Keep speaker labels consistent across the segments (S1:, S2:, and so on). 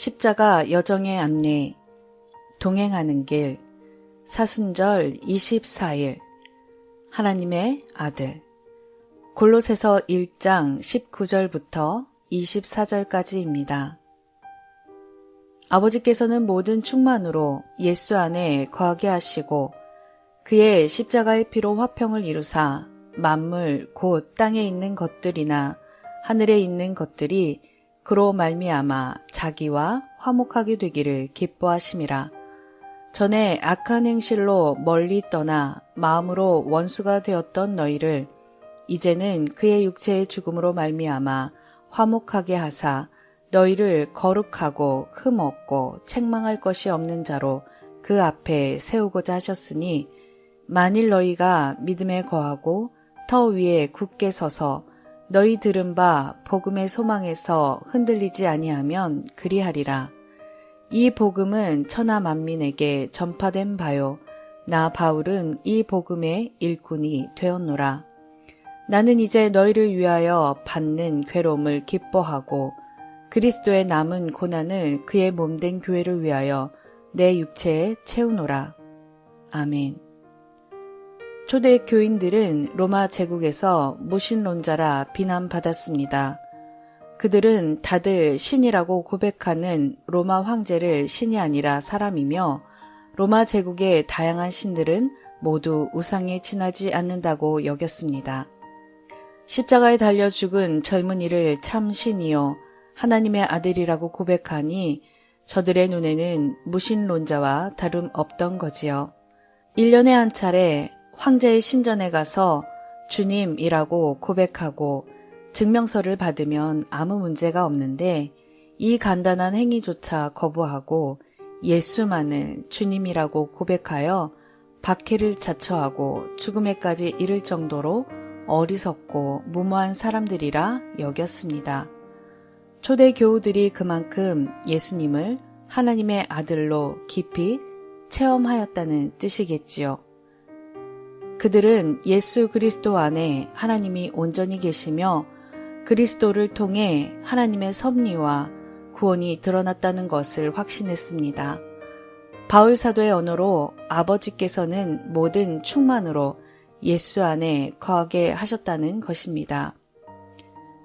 S1: 십자가 여정의 안내, 동행하는 길, 사순절 24일, 하나님의 아들, 골로새서 1장 19절부터 24절까지입니다. 아버지께서는 모든 충만으로 예수 안에 거하게 하시고 그의 십자가의 피로 화평을 이루사 만물 곧 땅에 있는 것들이나 하늘에 있는 것들이 그로 말미암아 자기와 화목하게 되기를 기뻐하심이라. 전에 악한 행실로 멀리 떠나 마음으로 원수가 되었던 너희를 이제는 그의 육체의 죽음으로 말미암아 화목하게 하사 너희를 거룩하고 흠 없고 책망할 것이 없는 자로 그 앞에 세우고자 하셨으니 만일 너희가 믿음에 거하고 터 위에 굳게 서서 너희 들은 바 복음의 소망에서 흔들리지 아니하면 그리하리라. 이 복음은 천하 만민에게 전파된 바요. 나 바울은 이 복음의 일꾼이 되었노라. 나는 이제 너희를 위하여 받는 괴로움을 기뻐하고 그리스도의 남은 고난을 그의 몸된 교회를 위하여 내 육체에 채우노라. 아멘. 초대 교인들은 로마 제국에서 무신론자라 비난받았습니다. 그들은 다들 신이라고 고백하는 로마 황제를 신이 아니라 사람이며 로마 제국의 다양한 신들은 모두 우상에 지나지 않는다고 여겼습니다. 십자가에 달려 죽은 젊은이를 참 신이요 하나님의 아들이라고 고백하니 저들의 눈에는 무신론자와 다름 없던 거지요. 1년에 한 차례 황제의 신전에 가서 주님이라고 고백하고 증명서를 받으면 아무 문제가 없는데 이 간단한 행위조차 거부하고 예수만을 주님이라고 고백하여 박해를 자처하고 죽음에까지 이를 정도로 어리석고 무모한 사람들이라 여겼습니다. 초대 교우들이 그만큼 예수님을 하나님의 아들로 깊이 체험하였다는 뜻이겠지요. 그들은 예수 그리스도 안에 하나님이 온전히 계시며 그리스도를 통해 하나님의 섭리와 구원이 드러났다는 것을 확신했습니다. 바울 사도의 언어로 아버지께서는 모든 충만으로 예수 안에 거하게 하셨다는 것입니다.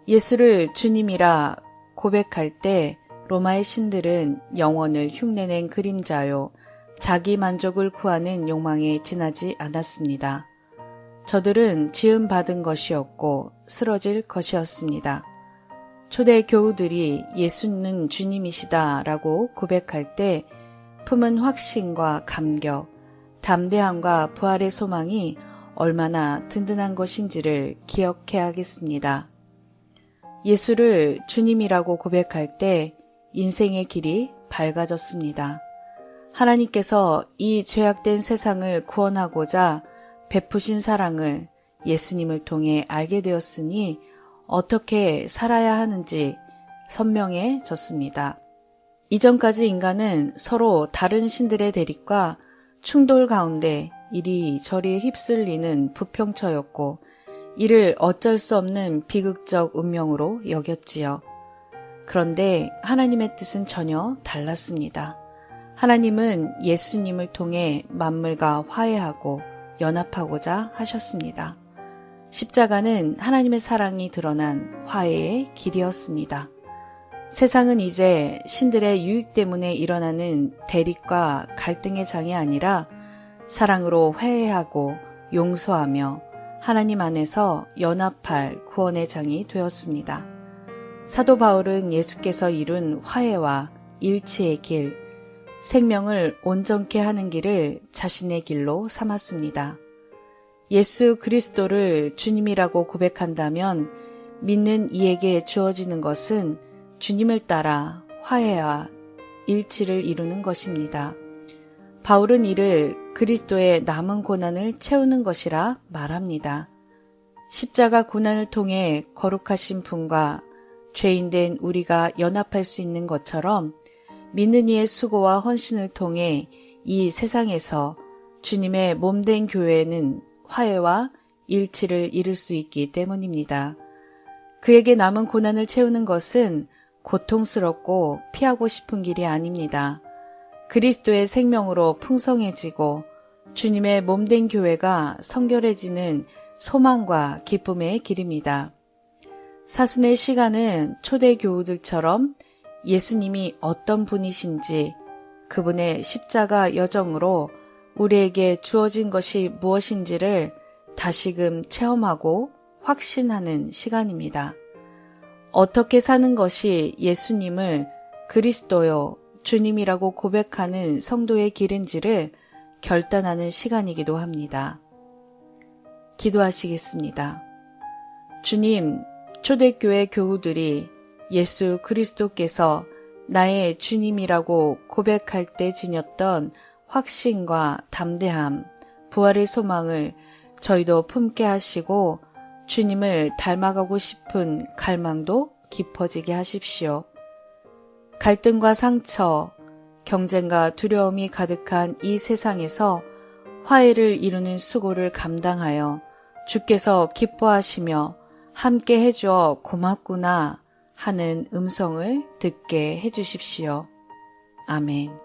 S1: 예수를 주님이라 고백할 때 로마의 신들은 영원을 흉내낸 그림자요, 자기 만족을 구하는 욕망에 지나지 않았습니다. 저들은 지음 받은 것이었고 쓰러질 것이었습니다. 초대 교우들이 예수는 주님이시다 라고 고백할 때 품은 확신과 감격, 담대함과 부활의 소망이 얼마나 든든한 것인지를 기억해야겠습니다. 예수를 주님이라고 고백할 때 인생의 길이 밝아졌습니다. 하나님께서 이 죄악된 세상을 구원하고자 베푸신 사랑을 예수님을 통해 알게 되었으니 어떻게 살아야 하는지 선명해졌습니다. 이전까지 인간은 서로 다른 신들의 대립과 충돌 가운데 이리저리 휩쓸리는 부평처였고 이를 어쩔 수 없는 비극적 운명으로 여겼지요. 그런데 하나님의 뜻은 전혀 달랐습니다. 하나님은 예수님을 통해 만물과 화해하고 연합하고자 하셨습니다. 십자가는 하나님의 사랑이 드러난 화해의 길이었습니다. 세상은 이제 신들의 유익 때문에 일어나는 대립과 갈등의 장이 아니라 사랑으로 화해하고 용서하며 하나님 안에서 연합할 구원의 장이 되었습니다. 사도 바울은 예수께서 이룬 화해와 일치의 길, 생명을 온전케 하는 길을 자신의 길로 삼았습니다. 예수 그리스도를 주님이라고 고백한다면 믿는 이에게 주어지는 것은 주님을 따라 화해와 일치를 이루는 것입니다. 바울은 이를 그리스도의 남은 고난을 채우는 것이라 말합니다. 십자가 고난을 통해 거룩하신 분과 죄인된 우리가 연합할 수 있는 것처럼 믿는 이의 수고와 헌신을 통해 이 세상에서 주님의 몸된 교회는 화해와 일치를 이룰 수 있기 때문입니다. 그에게 남은 고난을 채우는 것은 고통스럽고 피하고 싶은 길이 아닙니다. 그리스도의 생명으로 풍성해지고 주님의 몸된 교회가 성결해지는 소망과 기쁨의 길입니다. 사순의 시간은 초대 교우들처럼 예수님이 어떤 분이신지 그분의 십자가 여정으로 우리에게 주어진 것이 무엇인지를 다시금 체험하고 확신하는 시간입니다. 어떻게 사는 것이 예수님을 그리스도요, 주님이라고 고백하는 성도의 길인지를 결단하는 시간이기도 합니다. 기도하시겠습니다. 주님, 초대교회 교우들이 예수 그리스도께서 나의 주님이라고 고백할 때 지녔던 확신과 담대함, 부활의 소망을 저희도 품게 하시고 주님을 닮아가고 싶은 갈망도 깊어지게 하십시오. 갈등과 상처, 경쟁과 두려움이 가득한 이 세상에서 화해를 이루는 수고를 감당하여 주께서 기뻐하시며 함께 해주어 고맙구나 하는 음성을 듣게 해주십시오. 아멘.